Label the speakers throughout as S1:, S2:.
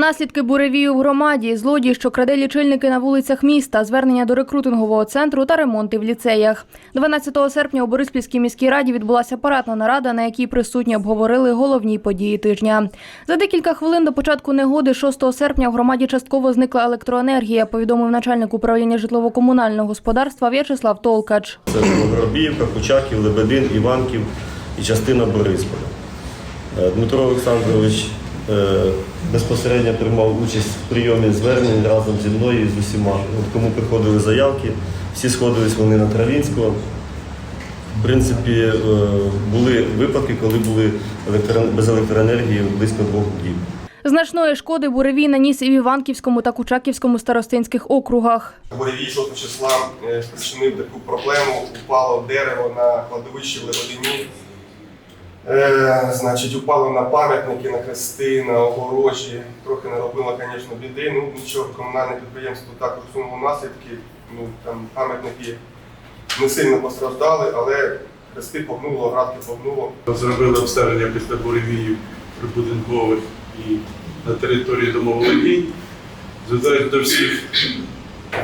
S1: Наслідки буревію в громаді, злодій, що краде лічильники на вулицях міста, звернення до рекрутингового центру та ремонти в ліцеях. 12 серпня у Бориспільській міській раді відбулася парадна нарада, на якій присутні обговорили головні події тижня. За декілька хвилин до початку негоди, 6 серпня, в громаді частково зникла електроенергія, повідомив начальник управління житлово-комунального господарства В'ячеслав Толкач.
S2: Це Воробіївка, Кучаків, Лебедин, Іванків і частина Борисполя. Е, Дмитро Олександрович безпосередньо приймав участь в прийомі звернень разом зі мною і з усіма. От кому приходили заявки, всі сходились вони на Травінського. В принципі, е, були випадки, коли були без електроенергії близько двох діб.
S1: Значної шкоди буревій наніс і в Іванківському та Кучаківському старостинських округах.
S3: Буревій 6 числа е, спричинив таку проблему. Упало дерево на кладовищі в Лебедині. Е, значить, упало на пам'ятники, на хрести, на огорожі. Трохи наробило, звісно, біди. Ну нічого, комунальне підприємство також усунуло наслідки. Ну, там пам'ятники не сильно постраждали, але хрести погнуло, градки погнуло.
S4: Зробили обстеження після буревіїв прибудинкових і на території домоволодінь. Звертаюся до всіх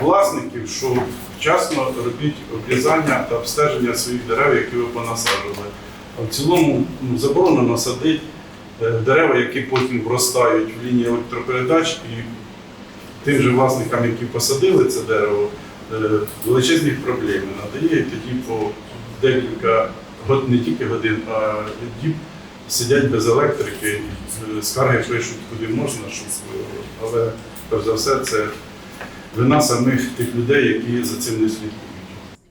S4: власників, що вчасно робіть обрізання та обстеження своїх дерев, які ви понасаджували. А в цілому ну, заборонено садити е, дерева, які потім вростають в лінії електропередач і тим же власникам, які посадили це дерево, е, величезних проблем надає, і тоді по декілька год, не тільки годин, а діб сидять без електрики, е, скарги пишуть куди можна, щоб, але перш за все це вина самих тих людей, які за цим не слідкують.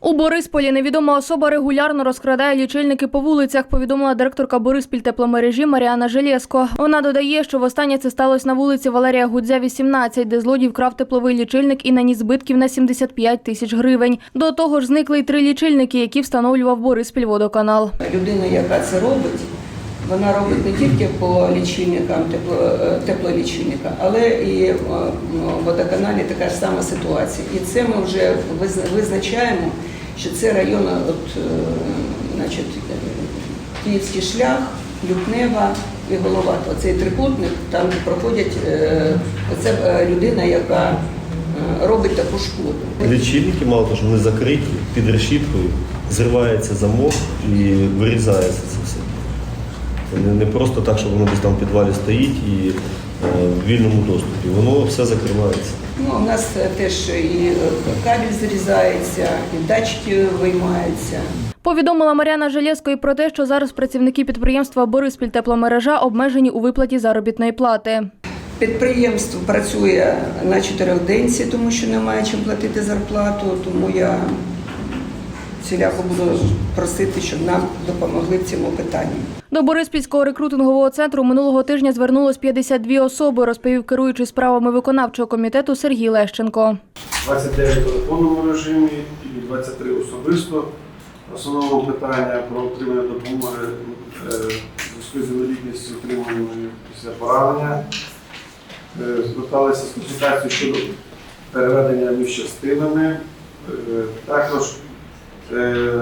S1: У Борисполі невідома особа регулярно розкрадає лічильники по вулицях, повідомила директорка Бориспіль тепломережі Маріана Желєско. Вона додає, що востаннє це сталося на вулиці Валерія Гудзя, 18, де злодій вкрав тепловий лічильник і наніс збитків на 75 тисяч гривень. До того ж, зникли й три лічильники, які встановлював Бориспіль водоканал.
S5: Людина, яка це робить, вона робить не тільки по лічильникам е, теплолічильника, але і е, в водоканалі така ж сама ситуація. І це ми вже визна- визначаємо, що це район, от, е, значить, е, Київський шлях, Люкнева і Головато. Оцей трикутник, там проходять е, оце людина, яка робить таку шкоду.
S2: Лічильники, мало того, що вони закриті під решіткою, зривається замок і вирізається це все. Не- просто так, що воно десь там в підвалі стоїть і в вільному доступі. Воно все закривається.
S5: Ну, у нас е, теж і е, кабель зрізається, і датчики виймаються.
S1: Повідомила Мар'яна Желєско і про те, що зараз працівники підприємства Бориспіль тепломережа обмежені у виплаті заробітної плати.
S5: Підприємство працює на чотирьохденці, тому що немає чим платити зарплату, тому я всіляко буду просити, щоб нам допомогли в цьому питанні.
S1: До Бориспільського рекрутингового центру минулого тижня звернулось 52 особи, розповів керуючий справами виконавчого комітету Сергій Лещенко.
S6: 29 в телефонному режимі і 23 особисто. Основного питання про отримання допомоги е, зв'язку з інвалідністю отриманої після поранення. Е, Зверталися з консультацією щодо переведення між частинами. Е, Також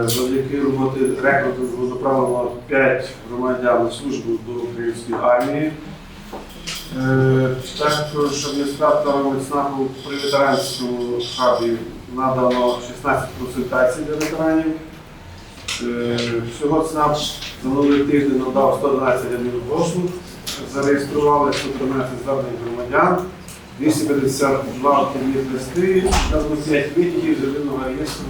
S6: завдяки роботи рекрутингу направлено 5 громадян на службу до української армії. Е, Також адміністраторам ЦНАПу при ветеранському хабі надано 16 консультацій для ветеранів. Е, Всього ЦНАП за минулий тиждень надав 112 адмінпослуг, зареєстрували 113 звернень громадян, 252 активні листи та 5 витягів з єдиного реєстру.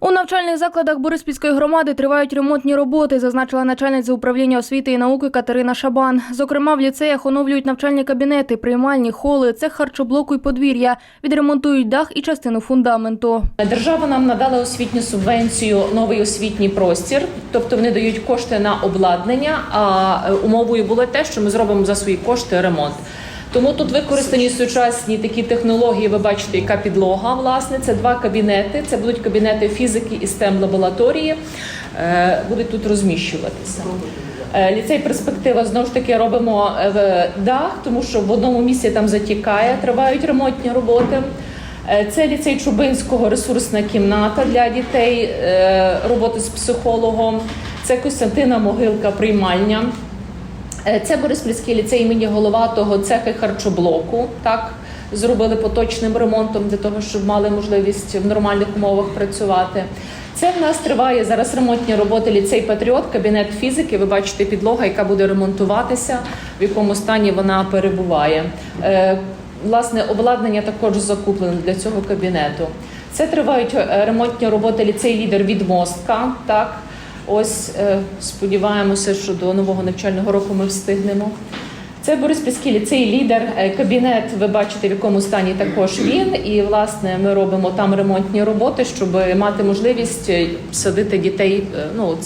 S1: У навчальних закладах Бориспільської громади тривають ремонтні роботи, зазначила начальниця управління освіти і науки Катерина Шабан. Зокрема, в ліцеях оновлюють навчальні кабінети, приймальні, холи, цех харчоблоку і подвір'я, відремонтують дах і частину фундаменту.
S7: Держава нам надала освітню субвенцію новий освітній простір, тобто вони дають кошти на обладнання. А умовою було те, що ми зробимо за свої кошти ремонт. Тому тут використані сучасні такі технології. Ви бачите, яка підлога власне. Це два кабінети. Це будуть кабінети фізики і stem лабораторії. Е, Будуть тут розміщуватися. Е, Ліцей перспектива знову ж таки робимо е, в дах, тому що в одному місці там затікає, тривають ремонтні роботи. Це ліцей Чубинського ресурсна кімната для дітей, роботи з психологом. Це Костянтина Могилка приймальня. Е, Це Бориспільський ліцей імені Головатого, цехи харчоблоку. Так зробили поточним ремонтом для того, щоб мали можливість в нормальних умовах працювати. Це в нас триває зараз ремонтні роботи ліцей Патріот, кабінет фізики. Ви бачите підлога, яка буде ремонтуватися, в якому стані вона перебуває. Е, Власне, обладнання також закуплено для цього кабінету. Це тривають е, ремонтні роботи ліцей лідер від мостка. Так, ось е, сподіваємося, що до нового навчального року ми встигнемо. Це Борис Піскілі, цей лідер. Е, Кабінет, ви бачите, в якому стані також він. І власне ми робимо там ремонтні роботи, щоб мати можливість е, садити дітей ну,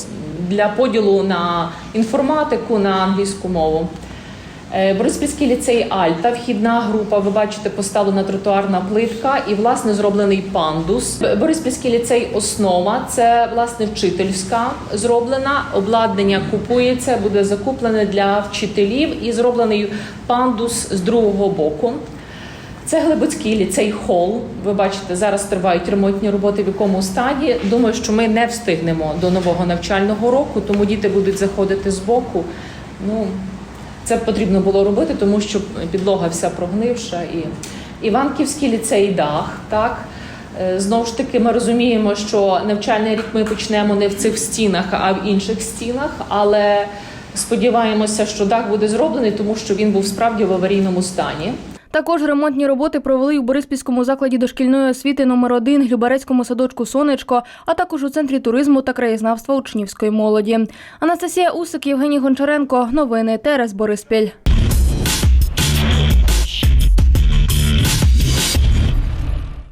S7: для поділу на інформатику на англійську мову. Е, Бориспільський ліцей Альта, вхідна група. Ви бачите, поставлена тротуарна плитка і власне зроблений пандус. Бориспільський ліцей Основа це власне вчительська зроблена. Обладнання купується, буде закуплене для вчителів і зроблений пандус з другого боку. Це Глибоцький ліцей Хол. Ви бачите, зараз тривають ремонтні роботи, в якому стані. Думаю, що ми не встигнемо до нового навчального року, тому діти будуть заходити з боку. Ну, це потрібно було робити, тому що підлога вся прогнивша. І Іванківський ліцей дах. Так Е, знову ж таки, ми розуміємо, що навчальний рік ми почнемо не в цих стінах, а в інших стінах. Але сподіваємося, що дах буде зроблений, тому що він був справді в аварійному стані.
S1: Також ремонтні роботи провели у Бориспільському закладі дошкільної освіти номер 1 Глюбарецькому садочку Сонечко, а також у центрі туризму та краєзнавства учнівської молоді. Анастасія Усик, Євгеній Гончаренко. Новини ТРС Бориспіль.